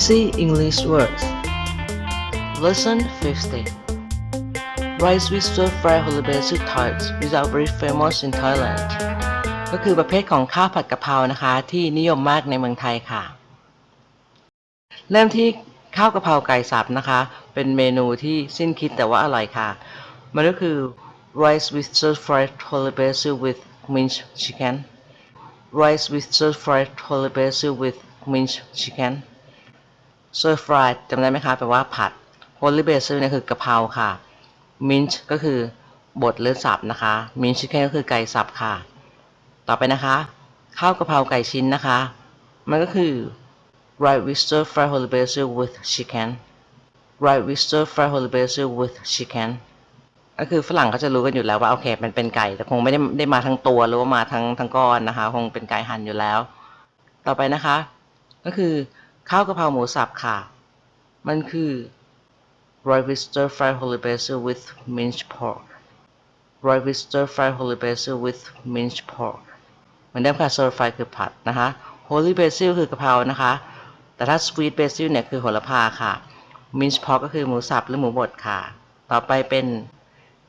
Easy English Words Lesson 50 Rice with stir-fried h o l y b a s u types which are very famous in Thailand ก็คือประเภทของข้าวผัดกะเพรานะคะที่นิยมมากในเมืองไทยค่ะ เริ่มที่ข้าวกะเพราไก่สับนะคะ เป็นเมนูที่สิ้นคิดแต่ว่าอร่อยค่ะ มันก็คือ rice with stir-fried h o l y b a s u with minced chicken rice with stir-fried h o l y b a s u with minced chicken s อร fried จำได้ไหมคะแปลว่าผัด holy basil เนี่ยคือกะเพราค่ะ mince ก็คือ บดหรือสับนะคะ mince c h i c k e ก็คือไก่สับค่ะ ต่อไปนะคะข้าวกะเพราไก่ชิ้นนะคะ มันก็คือ r i h t with stir f r y holy basil with chicken r i h t with stir f r y holy basil with chicken ก็คือฝรั่งเขาจะรู้กันอยู่แล้วว่าโอเคมันเป็นไก่แต่คงไม่ได้ได้มาทั้งตัวหรือว่ามาทั้งทั้งก้อนนะคะคงเป็นไก่หั่นอยู่แล้ว ต่อไปนะคะก็คือข้าวกะเพราหมูสับค่ะ มันคือ Roy w o r c e s t i r f r y holy basil with minced pork Roy w o r c e s t i r f r y holy basil with minced pork เหมือนเดิมค่ะ stir fry คือผัดนะคะ holy basil คือกะเพรานะคะ แต่ถ้า sweet basil เนี่ยคือโหระพาค่ะ minced pork ก็คือหมูสับหรือหมูบดค่ะ ต่อไปเป็น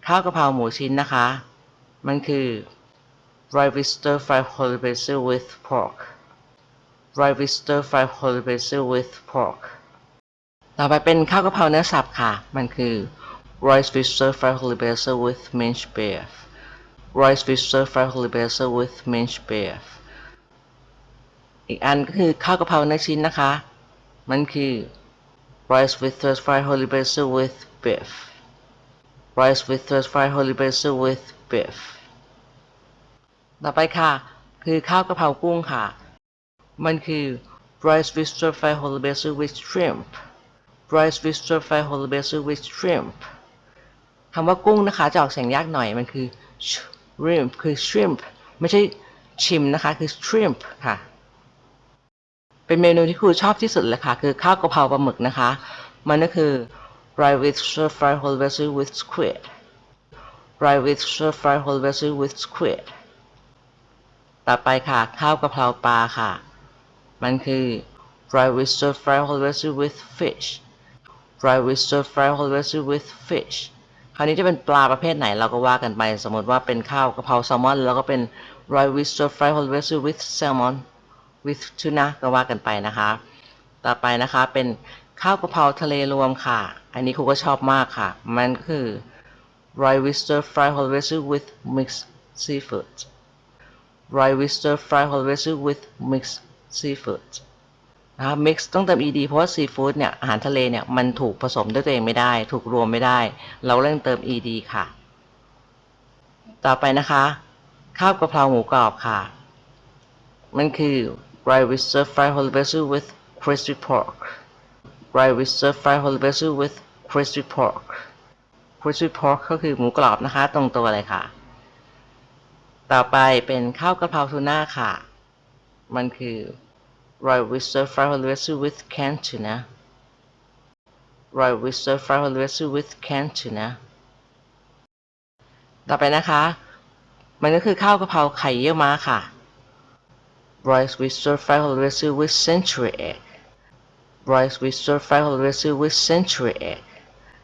ข้าวกะเพราหมูชิ้นนะคะ มันคือ Roy w o r c e s t i r f r y holy basil with pork Dry Vista Fried Holy Basil with Pork ต่อไปเป็นข้าวกะเพราเนื้อสับค่ะ มันคือ Rice w i s t r Fried Holy Basil with Minced Beef Rice w i s t r Fried Holy Basil with Minced Beef อีกอันก็คือข้าวกะเพราเนื้อชิ้นนะคะ มันคือ Rice w i s t r Fried Holy Basil with Beef Rice w i s t r Fried Holy Basil with Beef ต่อไปค่ะคือข้าวกะเพรากุ้งค่ะมันคือ Bryce Wister Fry h o l b a s e r with Shrimp Bryce Wister Fry h o l b a s e r with Shrimp คำว่ากุ้งนะคะจะออกเสียงยากหน่อยมันคือ shrimp คือ shrimp ไม่ใช่ชิมนะคะคือ shrimp ค่ะ เป็นเมนูที่ครูชอบที่สุดเลยค่ะคือข้าวกะเพราปลาหมึกนะคะมันก็คือ b r y with s t e r fry w h o l b v e s e r with squid fry with stir fry i whole vessel with squid ต่อไปค่ะข้าวกะเพราปลาค่ะมันคือ f r i e i oyster f r y whole veggie with fish f r i e i oyster f r y whole veggie with fish คราวนี้จะเป็นปลาประเภทไหนเราก็ว่ากันไปสมมติว่าเป็นข้าวกะเพราแซลมอนแล้วก็เป็น f r i e i oyster f r y whole veggie with salmon with tuna ก็ว่ากันไปนะคะ ต่อไปนะคะเป็นข้าวกะเพราทะเลรวมค่ะ อันนี้ครูก็ชอบมากค่ะ มันคือ rice oyster f r y whole veggie with mixed seafood rice oyster f r y whole veggie with mixed ซีฟู้ดนะครับมิกซ์ต้องเติม ed เพราะว่าซีฟู้ดเนี่ยอาหารทะเลเนี่ยมันถูกผสมด้วยตัวเองไม่ได้ถูกรวมไม่ได้เราเร่มเติม ed ค่ะ ต่อไปนะคะ ข้าวกะเพราหมูกรอบค่ะ มันคือ rice with stir fried whole vessel with crispy pork rice with stir fried whole vessel with crispy pork crispy pork ก็คือหมูกรอบนะคะ ตรงตัวเลยค่ะ ต่อไปเป็นข้าวกะเพราทูน่าค่ะมันคือ Royal Worcester 500 with Cantina Royal Worcester 500 with Cantina ต่อไปนะคะ มันก็คือข้าวกะเพราไข่เยี่ยวม้าค่ะ Royal Worcester 500 with Century Egg Royal Worcester 500 with Century Egg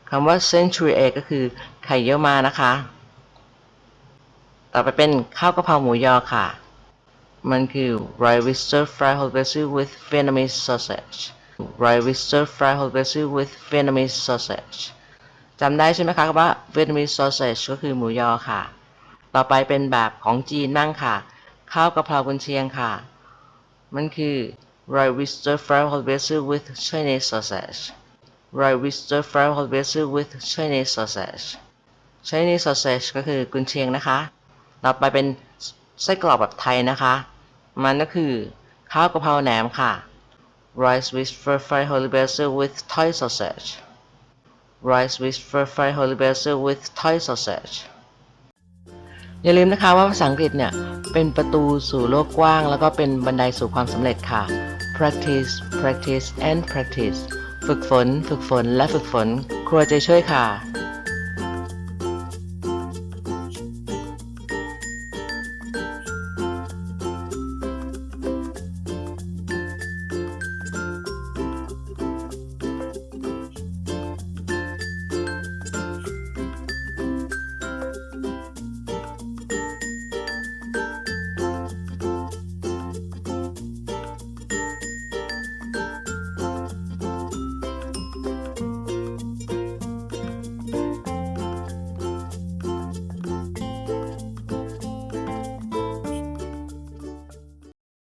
คำว่า Century Egg ก็คือไข่เยี่ยวม้านะคะ ต่อไปเป็นข้าวกะเพราหมูยอค่ะมันคือ r i v e s t i r f r y hot basil with Vietnamese sausage r i v e s t i r f r y hot basil with Vietnamese sausage จำได้ใช่ไหมคะว่า Vietnamese sausage ก็คือหมูยอค่ะ ต่อไปเป็นแบบของจีน นั่งค่ะ ข้าวกะเพรากุนเชียงค่ะ มันคือ r i v e s t i r f r y hot basil with Chinese sausage r i v e s t i r f r y hot basil with Chinese sausage Chinese sausage ก็คือกุนเชียงนะคะ ต่อไปเป็นไส้กรอกแบบไทยนะคะ มันก็คือ ข้าวกะเพราแหนมค่ะ rice with fried holy basil with Thai sausage rice with fried holy basil with Thai sausage อย่าลืมนะคะว่าภาษาอังกฤษเนี่ย เป็นประตูสู่โลกกว้าง แล้วก็เป็นบันไดสู่ความสำเร็จค่ะ practice practice and practice ฝึกฝนฝึกฝนและฝึกฝนครัวใจช่วยค่ะ